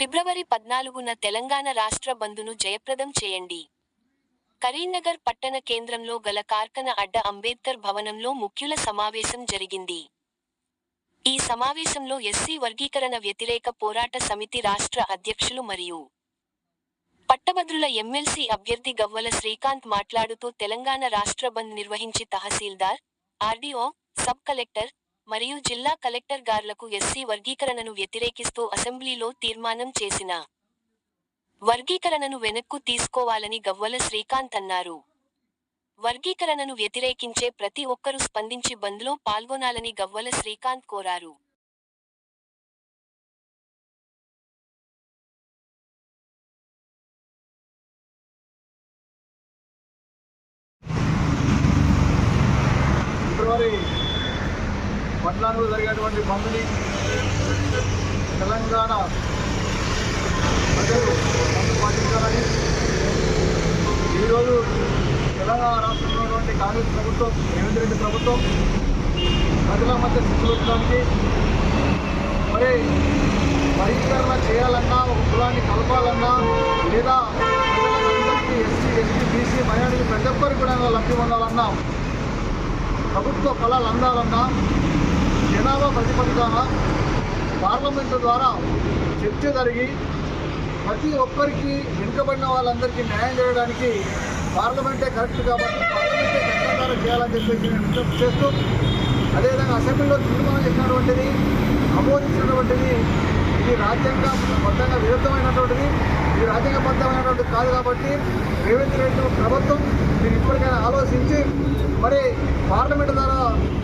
ఫిబ్రవరి పద్నాలుగున తెలంగాణ రాష్ట్ర బంధును జయప్రదం చేయండి. కరీంనగర్ పట్టణ కేంద్రంలో గల కార్కన అడ్డ అంబేద్కర్ భవనంలో ముఖ్యుల సమావేశం జరిగింది. ఈ సమావేశంలో ఎస్సీ వర్గీకరణ వ్యతిరేక పోరాట సమితి రాష్ట్ర అధ్యక్షులు మరియు పట్టభద్రుల ఎమ్మెల్సీ అభ్యర్థి గవ్వల శ్రీకాంత్ మాట్లాడుతూ తెలంగాణ రాష్ట్ర బంద్ నిర్వహించి తహసీల్దార్ ఆర్డీఓ సబ్ కలెక్టర్ మరియు జిల్లా కలెక్టర్ గార్లకు ఎస్సీ వర్గీకరణను వ్యతిరేకిస్తూ అసెంబ్లీలో తీర్మానం చేసిన వర్గీకరణను వెనక్కు తీసుకోవాలని గవ్వల శ్రీకాంత్ అన్నారు. వర్గీకరణను వ్యతిరేకించే ప్రతి ఒక్కరూ స్పందించి బంద్లో పాల్గొనాలని గవ్వల శ్రీకాంత్ కోరారు ఫిబ్రవరి పట్టణాల్లో జరిగేటువంటి పంపిణీ తెలంగాణ ప్రజలు పాటించాలని ఈరోజు తెలంగాణ రాష్ట్రంలో ఉన్నటువంటి కాంగ్రెస్ ప్రభుత్వం రేవంత్ రెడ్డి ప్రభుత్వం ప్రజల మధ్య చిక్కుపెట్టడానికి మరి పరిష్కరణ చేయాలన్నా ఒక కులాన్ని కలపాలన్నా లేదా ఎస్సీ ఎస్టీ బీసీ మైనారిటీ ప్రతి ఒక్కరికి కూడా లబ్ధి పొందాలన్నా ప్రభుత్వ ఫలాలు అందాలన్నా జనాభా ప్రతిపదికగా పార్లమెంటు ద్వారా చర్చ జరిగి ప్రతి ఒక్కరికి వెనుకబడిన వాళ్ళందరికీ న్యాయం చేయడానికి పార్లమెంటే కరెక్ట్ కాబట్టి పార్లమెంటే కష్టంగా చేయాలని చెప్పేసి నేను విజ్ఞప్తి చేస్తూ అదేవిధంగా అసెంబ్లీలో తీర్మానం చేసినటువంటిది ఆమోదించినటువంటిది ఇది రాజ్యాంగ బద్ధంగా విరుద్ధమైనటువంటిది ఇది రాజ్యాంగబద్ధమైనటువంటిది కాదు కాబట్టి రేవంత్ రెడ్డి ప్రభుత్వం మీరు ఇప్పటికైనా ఆలోచించి మరి పార్లమెంట్ ద్వారా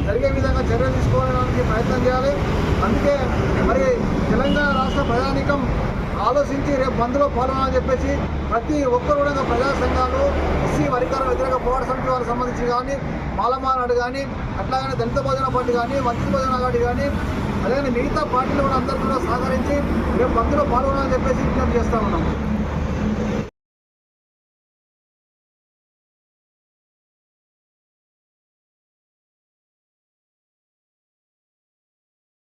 జరిగే విధంగా చర్యలు చేయడానికి ప్రయత్నం చేయాలి. అందుకే మరి తెలంగాణ రాష్ట్ర ప్రజానికం ఆలోచించి రేపు బంద్లో పాల్గొనాలని చెప్పేసి ప్రతి ఒక్కరు కూడా ప్రజా సంఘాలు ఎస్సీ వర్గీకరణ వ్యతిరేక పోరాట సమితి వాళ్ళకి సంబంధించి కానీ మాలమానాడు కానీ అట్లాగనే దళిత భోజన పార్టీ కానీ వంచిత భోజన పార్టీ కానీ అలాగే మిగతా పార్టీలు కూడా అందరూ కూడా సహకరించి రేపు బంద్లో పాల్గొనాలని చెప్పేసి విజ్ఞప్తి చేస్తా ఉన్నాం.